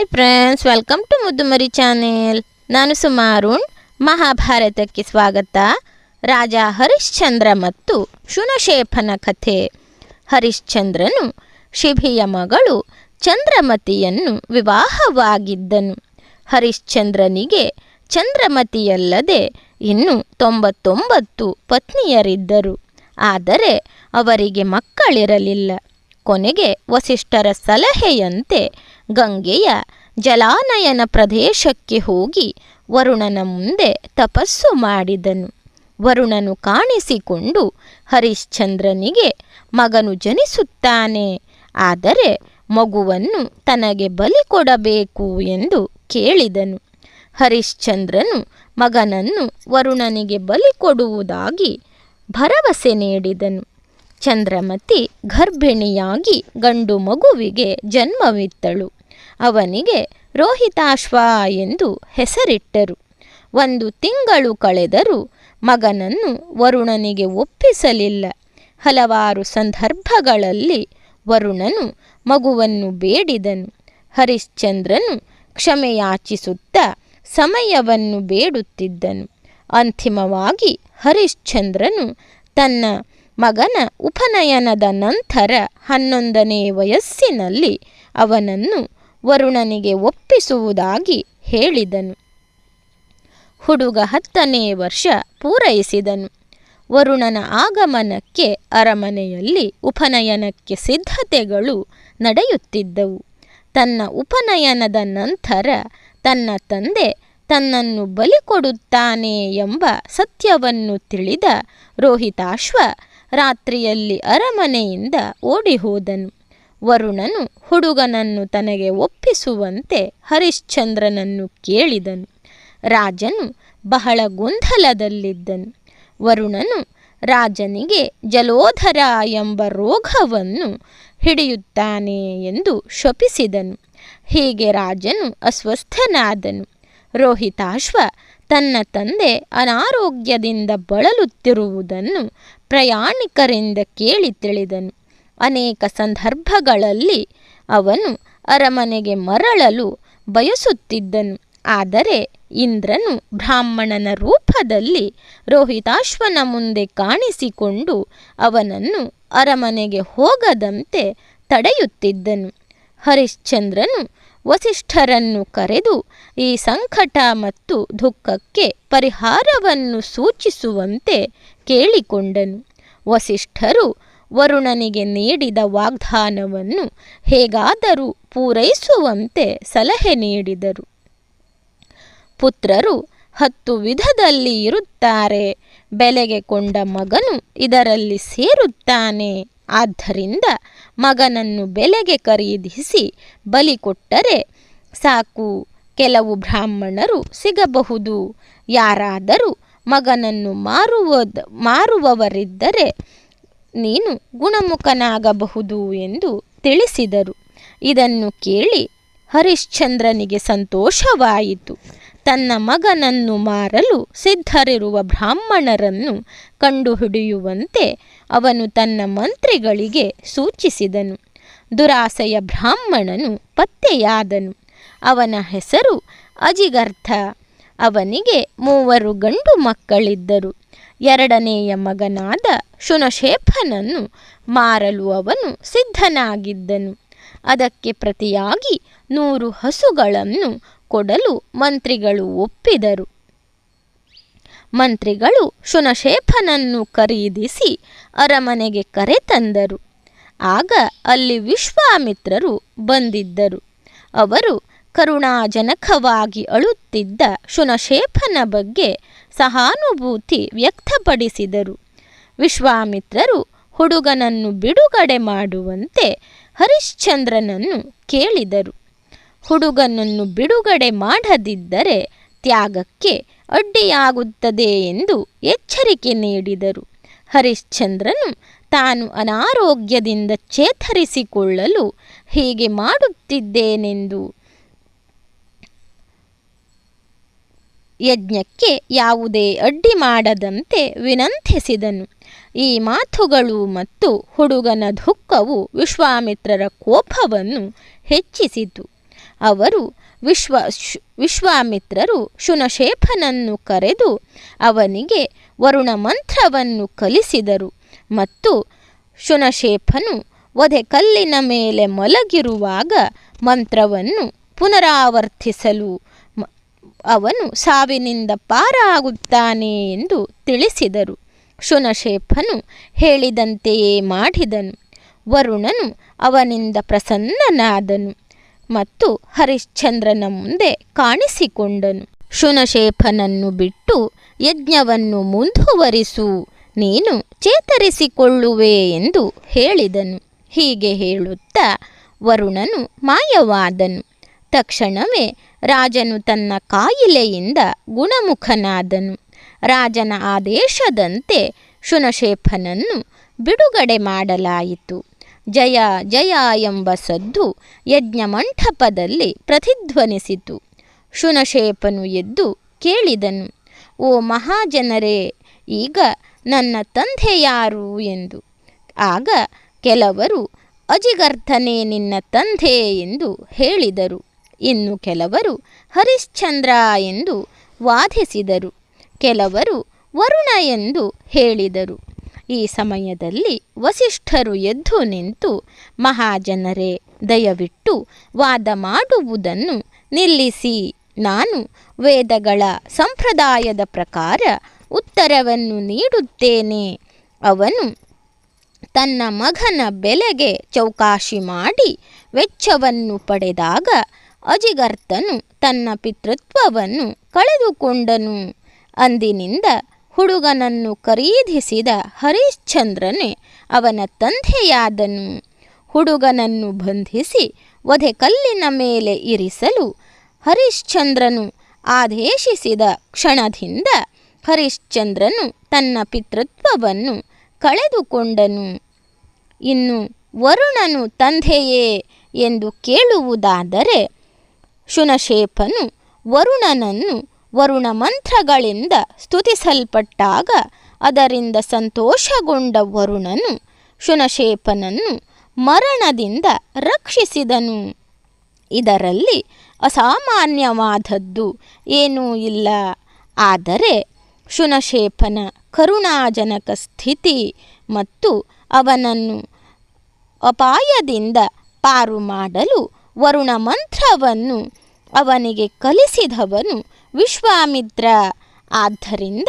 Hi friends welcome to Muddumari channel ನಾನು ಸುಮಾರುಣ್ ಮಹಾಭಾರತಕ್ಕೆ ಸ್ವಾಗತ. ರಾಜ ಹರಿಶ್ಚಂದ್ರ ಮತ್ತು ಶುನಶೇಫನ ಕಥೆ. ಹರಿಶ್ಚಂದ್ರನು ಶಿಭಿಯ ಮಗಳು ಚಂದ್ರಮತಿಯನ್ನು ವಿವಾಹವಾಗಿದ್ದನು. ಹರಿಶ್ಚಂದ್ರನಿಗೆ ಚಂದ್ರಮತಿಯಲ್ಲದೆ ಇನ್ನು ತೊಂಬತ್ತೊಂಬತ್ತು ಪತ್ನಿಯರಿದ್ದರು. ಆದರೆ ಅವರಿಗೆ ಮಕ್ಕಳಿರಲಿಲ್ಲ. ಕೊನೆಗೆ ವಸಿಷ್ಠರ ಸಲಹೆಯಂತೆ ಗಂಗೆಯ ಜಲಾನಯನ ಪ್ರದೇಶಕ್ಕೆ ಹೋಗಿ ವರುಣನ ಮುಂದೆ ತಪಸ್ಸು ಮಾಡಿದನು. ವರುಣನು ಕಾಣಿಸಿಕೊಂಡು ಹರಿಶ್ಚಂದ್ರನಿಗೆ ಮಗನು ಜನಿಸುತ್ತಾನೆ, ಆದರೆ ಮಗುವನ್ನು ತನಗೆ ಬಲಿ ಕೊಡಬೇಕು ಎಂದು ಕೇಳಿದನು. ಹರಿಶ್ಚಂದ್ರನು ಮಗನನ್ನು ವರುಣನಿಗೆ ಬಲಿ ಕೊಡುವುದಾಗಿ ಭರವಸೆ ನೀಡಿದನು. ಚಂದ್ರಮತಿ ಗರ್ಭಿಣಿಯಾಗಿ ಗಂಡು ಮಗುವಿಗೆ ಜನ್ಮವಿತ್ತಳು. ಅವನಿಗೆ ರೋಹಿತಾಶ್ವ ಎಂದು ಹೆಸರಿಟ್ಟರು. ಒಂದು ತಿಂಗಳು ಕಳೆದರೂ ಮಗನನ್ನು ವರುಣನಿಗೆ ಒಪ್ಪಿಸಲಿಲ್ಲ. ಹಲವಾರು ಸಂದರ್ಭಗಳಲ್ಲಿ ವರುಣನು ಮಗುವನ್ನು ಬೇಡಿದನು. ಹರಿಶ್ಚಂದ್ರನು ಕ್ಷಮೆಯಾಚಿಸುತ್ತಾ ಸಮಯವನ್ನು ಬೇಡುತ್ತಿದ್ದನು. ಅಂತಿಮವಾಗಿ ಹರಿಶ್ಚಂದ್ರನು ತನ್ನ ಮಗನ ಉಪನಯನದ ನಂತರ ಹನ್ನೊಂದನೇ ವಯಸ್ಸಿನಲ್ಲಿ ಅವನನ್ನು ವರುಣನಿಗೆ ಒಪ್ಪಿಸುವುದಾಗಿ ಹೇಳಿದನು. ಹುಡುಗ ಹತ್ತನೇ ವರ್ಷ ಪೂರೈಸಿದನು. ವರುಣನ ಆಗಮನಕ್ಕೆ ಅರಮನೆಯಲ್ಲಿ ಉಪನಯನಕ್ಕೆ ಸಿದ್ಧತೆಗಳು ನಡೆಯುತ್ತಿದ್ದವು. ತನ್ನ ಉಪನಯನದ ನಂತರ ತನ್ನ ತಂದೆ ತನ್ನನ್ನು ಬಲಿ ಕೊಡುತ್ತಾನೆ ಎಂಬ ಸತ್ಯವನ್ನು ತಿಳಿದ ರೋಹಿತಾಶ್ವ ರಾತ್ರಿಯಲ್ಲಿ ಅರಮನೆಯಿಂದ ಓಡಿಹೋದನು. ವರುಣನು ಹುಡುಗನನ್ನು ತನಗೆ ಒಪ್ಪಿಸುವಂತೆ ಹರಿಶ್ಚಂದ್ರನನ್ನು ಕೇಳಿದನು. ರಾಜನು ಬಹಳ ಗೊಂದಲದಲ್ಲಿದ್ದನು. ವರುಣನು ರಾಜನಿಗೆ, ಜಲೋಧರ ಎಂಬ ರೋಗವನ್ನು ಹಿಡಿಯುತ್ತಾನೆ ಎಂದು ಶಪಿಸಿದನು. ಹೀಗೆ ರಾಜನು ಅಸ್ವಸ್ಥನಾದನು. ರೋಹಿತಾಶ್ವ ತನ್ನ ತಂದೆ ಅನಾರೋಗ್ಯದಿಂದ ಬಳಲುತ್ತಿರುವುದನ್ನು ಪ್ರಯಾಣಿಕರಿಂದ ಕೇಳಿ ತಿಳಿದನು. ಅನೇಕ ಸಂದರ್ಭಗಳಲ್ಲಿ ಅವನು ಅರಮನೆಗೆ ಮರಳಲು ಬಯಸುತ್ತಿದ್ದನು. ಆದರೆ ಇಂದ್ರನು ಬ್ರಾಹ್ಮಣನ ರೂಪದಲ್ಲಿ ರೋಹಿತಾಶ್ವನ ಮುಂದೆ ಕಾಣಿಸಿಕೊಂಡು ಅವನನ್ನು ಅರಮನೆಗೆ ಹೋಗದಂತೆ ತಡೆಯುತ್ತಿದ್ದನು. ಹರಿಶ್ಚಂದ್ರನು ವಸಿಷ್ಠರನ್ನು ಕರೆದು ಈ ಸಂಕಟ ಮತ್ತು ದುಃಖಕ್ಕೆ ಪರಿಹಾರವನ್ನು ಸೂಚಿಸುವಂತೆ ಕೇಳಿಕೊಂಡನು. ವಸಿಷ್ಠರು ವರುಣನಿಗೆ ನೀಡಿದ ವಾಗ್ದಾನವನ್ನು ಹೇಗಾದರೂ ಪೂರೈಸುವಂತೆ ಸಲಹೆ ನೀಡಿದರು. ಪುತ್ರರು ಹತ್ತು ವಿಧದಲ್ಲಿ ಇರುತ್ತಾರೆ. ಬೆಲೆಗೆ ಕೊಂಡ ಮಗನು ಇದರಲ್ಲಿ ಸೇರುತ್ತಾನೆ. ಆದ್ದರಿಂದ ಮಗನನ್ನು ಬೆಲೆಗೆ ಖರೀದಿಸಿ ಬಲಿ ಕೊಟ್ಟರೆ ಸಾಕು. ಕೆಲವು ಬ್ರಾಹ್ಮಣರು ಸಿಗಬಹುದು. ಯಾರಾದರೂ ಮಗನನ್ನು ಮಾರುವ ಮಾರುವವರಿದ್ದರೆ ನೀನು ಗುಣಮುಖನಾಗಬಹುದು ಎಂದು ತಿಳಿಸಿದರು. ಇದನ್ನು ಕೇಳಿ ಹರಿಶ್ಚಂದ್ರನಿಗೆ ಸಂತೋಷವಾಯಿತು. ತನ್ನ ಮಗನನ್ನು ಮಾರಲು ಸಿದ್ಧರಿರುವ ಬ್ರಾಹ್ಮಣರನ್ನು ಕಂಡುಹಿಡಿಯುವಂತೆ ಅವನು ತನ್ನ ಮಂತ್ರಿಗಳಿಗೆ ಸೂಚಿಸಿದನು. ದುರಾಸೆಯ ಬ್ರಾಹ್ಮಣನು ಪತ್ತೆಯಾದನು. ಅವನ ಹೆಸರು ಅಜಿಗರ್ಥ. ಅವನಿಗೆ ಮೂವರು ಗಂಡು ಮಕ್ಕಳಿದ್ದರು. ಎರಡನೆಯ ಮಗನಾದ ಶುನಶೇಫನನ್ನು ಮಾರಲು ಅವನು ಸಿದ್ಧನಾಗಿದ್ದನು. ಅದಕ್ಕೆ ಪ್ರತಿಯಾಗಿ ನೂರು ಹಸುಗಳನ್ನು ಕೊಡಲು ಮಂತ್ರಿಗಳು ಒಪ್ಪಿದರು. ಮಂತ್ರಿಗಳು ಶುನಶೇಫನನ್ನು ಖರೀದಿಸಿ ಅರಮನೆಗೆ ಕರೆತಂದರು. ಆಗ ಅಲ್ಲಿ ವಿಶ್ವಾಮಿತ್ರರು ಬಂದಿದ್ದರು. ಅವರು ಕರುಣಾಜನಕವಾಗಿ ಅಳುತ್ತಿದ್ದ ಶುನಶೇಫನ ಬಗ್ಗೆ ಸಹಾನುಭೂತಿ ವ್ಯಕ್ತಪಡಿಸಿದರು. ವಿಶ್ವಾಮಿತ್ರರು ಹುಡುಗನನ್ನು ಬಿಡುಗಡೆ ಮಾಡುವಂತೆ ಹರಿಶ್ಚಂದ್ರನನ್ನು ಕೇಳಿದರು. ಹುಡುಗನನ್ನು ಬಿಡುಗಡೆ ಮಾಡದಿದ್ದರೆ ತ್ಯಾಗಕ್ಕೆ ಅಡ್ಡಿಯಾಗುತ್ತದೆ ಎಂದು ಎಚ್ಚರಿಕೆ ನೀಡಿದರು. ಹರಿಶ್ಚಂದ್ರನು ತಾನು ಅನಾರೋಗ್ಯದಿಂದ ಚೇತರಿಸಿಕೊಳ್ಳಲು ಹೀಗೆ ಮಾಡುತ್ತಿದ್ದೇನೆಂದು ಯಜ್ಞಕ್ಕೆ ಯಾವುದೇ ಅಡ್ಡಿ ಮಾಡದಂತೆ ವಿನಂತಿಸಿದನು. ಈ ಮಾತುಗಳು ಮತ್ತು ಹುಡುಗನ ದುಃಖವು ವಿಶ್ವಾಮಿತ್ರರ ಕೋಪವನ್ನು ಹೆಚ್ಚಿಸಿತು. ಅವರು ವಿಶ್ವ ವಿಶ್ವಾಮಿತ್ರರು ಶುನಶೇಫನನ್ನು ಕರೆದು ಅವನಿಗೆ ವರುಣ ಮಂತ್ರವನ್ನು ಕಲಿಸಿದರು ಮತ್ತು ಶುನಶೇಫನು ವಧೆ ಕಲ್ಲಿನ ಮೇಲೆ ಮಲಗಿರುವಾಗ ಮಂತ್ರವನ್ನು ಪುನರಾವರ್ತಿಸಲು ಅವನು ಸಾವಿನಿಂದ ಪಾರಾಗುತ್ತಾನೆ ಎಂದು ತಿಳಿಸಿದರು. ಶುನಶೇಫನು ಹೇಳಿದಂತೆಯೇ ಮಾಡಿದನು. ವರುಣನು ಅವನಿಂದ ಪ್ರಸನ್ನನಾದನು ಮತ್ತು ಹರಿಶ್ಚಂದ್ರನ ಮುಂದೆ ಕಾಣಿಸಿಕೊಂಡನು. ಶುನಶೇಫನನ್ನು ಬಿಟ್ಟು ಯಜ್ಞವನ್ನು ಮುಂದುವರಿಸು, ನೀನು ಚೇತರಿಸಿಕೊಳ್ಳುವೆ ಎಂದು ಹೇಳಿದನು. ಹೀಗೆ ಹೇಳುತ್ತಾ ವರುಣನು ಮಾಯವಾದನು. ತಕ್ಷಣವೇ ರಾಜನು ತನ್ನ ಕಾಯಿಲೆಯಿಂದ ಗುಣಮುಖನಾದನು. ರಾಜನ ಆದೇಶದಂತೆ ಶುನಶೇಫನನ್ನು ಬಿಡುಗಡೆ ಮಾಡಲಾಯಿತು. ಜಯ ಜಯ ಎಂಬ ಸದ್ದು ಯಜ್ಞ ಮಂಟಪದಲ್ಲಿ ಪ್ರತಿಧ್ವನಿಸಿತು. ಶುನಶೇಪನು ಎದ್ದು ಕೇಳಿದನು, ಓ ಮಹಾಜನರೇ, ಈಗ ನನ್ನ ತಂದೆ ಯಾರು? ಎಂದು. ಆಗ ಕೆಲವರು ಅಜಿಗರ್ಥನೇ ನಿನ್ನ ತಂದೆ ಎಂದು ಹೇಳಿದರು. ಇನ್ನು ಕೆಲವರು ಹರಿಶ್ಚಂದ್ರ ಎಂದು ವಾದಿಸಿದರು. ಕೆಲವರು ವರುಣ ಎಂದು ಹೇಳಿದರು. ಈ ಸಮಯದಲ್ಲಿ ವಸಿಷ್ಠರು ಎದ್ದು ನಿಂತು ಮಹಾಜನರೇ, ದಯವಿಟ್ಟು ವಾದ ಮಾಡುವುದನ್ನು ನಿಲ್ಲಿಸಿ. ನಾನು ವೇದಗಳ ಸಂಪ್ರದಾಯದ ಪ್ರಕಾರ ಉತ್ತರವನ್ನು ನೀಡುತ್ತೇನೆ. ಅವನು ತನ್ನ ಮಗನ ಬೆಲೆಗೆ ಚೌಕಾಶಿ ಮಾಡಿ ವೆಚ್ಚವನ್ನು ಪಡೆದಾಗ ಅಜಿಗರ್ತನು ತನ್ನ ಪಿತೃತ್ವವನ್ನು ಕಳೆದುಕೊಂಡನು. ಅಂದಿನಿಂದ ಹುಡುಗನನ್ನು ಖರೀದಿಸಿದ ಹರಿಶ್ಚಂದ್ರನೇ ಅವನ ತಂದೆಯಾದನು. ಹುಡುಗನನ್ನು ಬಂಧಿಸಿ ವಧೆಕಲ್ಲಿನ ಮೇಲೆ ಇರಿಸಲು ಹರಿಶ್ಚಂದ್ರನು ಆದೇಶಿಸಿದ ಕ್ಷಣದಿಂದ ಹರಿಶ್ಚಂದ್ರನು ತನ್ನ ಪಿತೃತ್ವವನ್ನು ಕಳೆದುಕೊಂಡನು. ಇನ್ನು ವರುಣನು ತಂದೆಯೇ ಎಂದು ಕೇಳುವುದಾದರೆ ಶುನಶೇಫನು ವರುಣನನ್ನು ವರುಣ ಮಂತ್ರಗಳಿಂದ ಸ್ತುತಿಸಲ್ಪಟ್ಟಾಗ ಅದರಿಂದ ಸಂತೋಷಗೊಂಡ ವರುಣನು ಶುನಶೇಪನನ್ನು ಮರಣದಿಂದ ರಕ್ಷಿಸಿದನು. ಇದರಲ್ಲಿ ಅಸಾಮಾನ್ಯವಾದದ್ದು ಏನೂ ಇಲ್ಲ. ಆದರೆ ಶುನಶೇಪನ ಕರುಣಾಜನಕ ಸ್ಥಿತಿ ಮತ್ತು ಅವನನ್ನು ಅಪಾಯದಿಂದ ಪಾರು ಮಾಡಲು ವರುಣ ಮಂತ್ರವನ್ನು ಅವನಿಗೆ ಕಲಿಸಿದವನು ವಿಶ್ವಾಮಿತ್ರ. ಆದ್ದರಿಂದ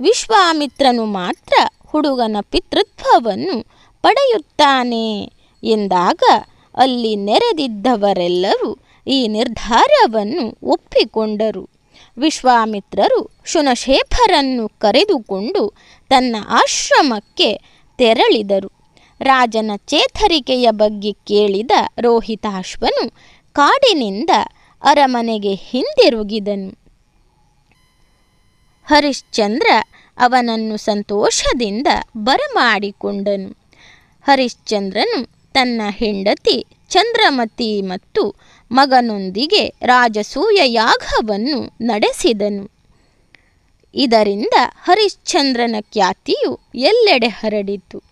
ವಿಶ್ವಾಮಿತ್ರನು ಮಾತ್ರ ಹುಡುಗನ ಪಿತೃತ್ವವನ್ನು ಪಡೆಯುತ್ತಾನೆ ಎಂದಾಗ ಅಲ್ಲಿ ನೆರೆದಿದ್ದವರೆಲ್ಲರೂ ಈ ನಿರ್ಧಾರವನ್ನು ಒಪ್ಪಿಕೊಂಡರು. ವಿಶ್ವಾಮಿತ್ರರು ಶುನಶೇಫರನ್ನು ಕರೆದುಕೊಂಡು ತನ್ನ ಆಶ್ರಮಕ್ಕೆ ತೆರಳಿದರು. ರಾಜನ ಚೇತರಿಕೆಯ ಬಗ್ಗೆ ಕೇಳಿದ ರೋಹಿತಾಶ್ವನು ಕಾಡಿನಿಂದ ಅರಮನೆಗೆ ಹಿಂದಿರುಗಿದನು. ಹರಿಶ್ಚಂದ್ರ ಅವನನ್ನು ಸಂತೋಷದಿಂದ ಬರಮಾಡಿಕೊಂಡನು. ಹರಿಶ್ಚಂದ್ರನು ತನ್ನ ಹೆಂಡತಿ ಚಂದ್ರಮತಿ ಮತ್ತು ಮಗನೊಂದಿಗೆ ರಾಜಸೂಯ ಯಾಗವನ್ನು ನಡೆಸಿದನು. ಇದರಿಂದ ಹರಿಶ್ಚಂದ್ರನ ಖ್ಯಾತಿಯು ಎಲ್ಲೆಡೆ ಹರಡಿತು.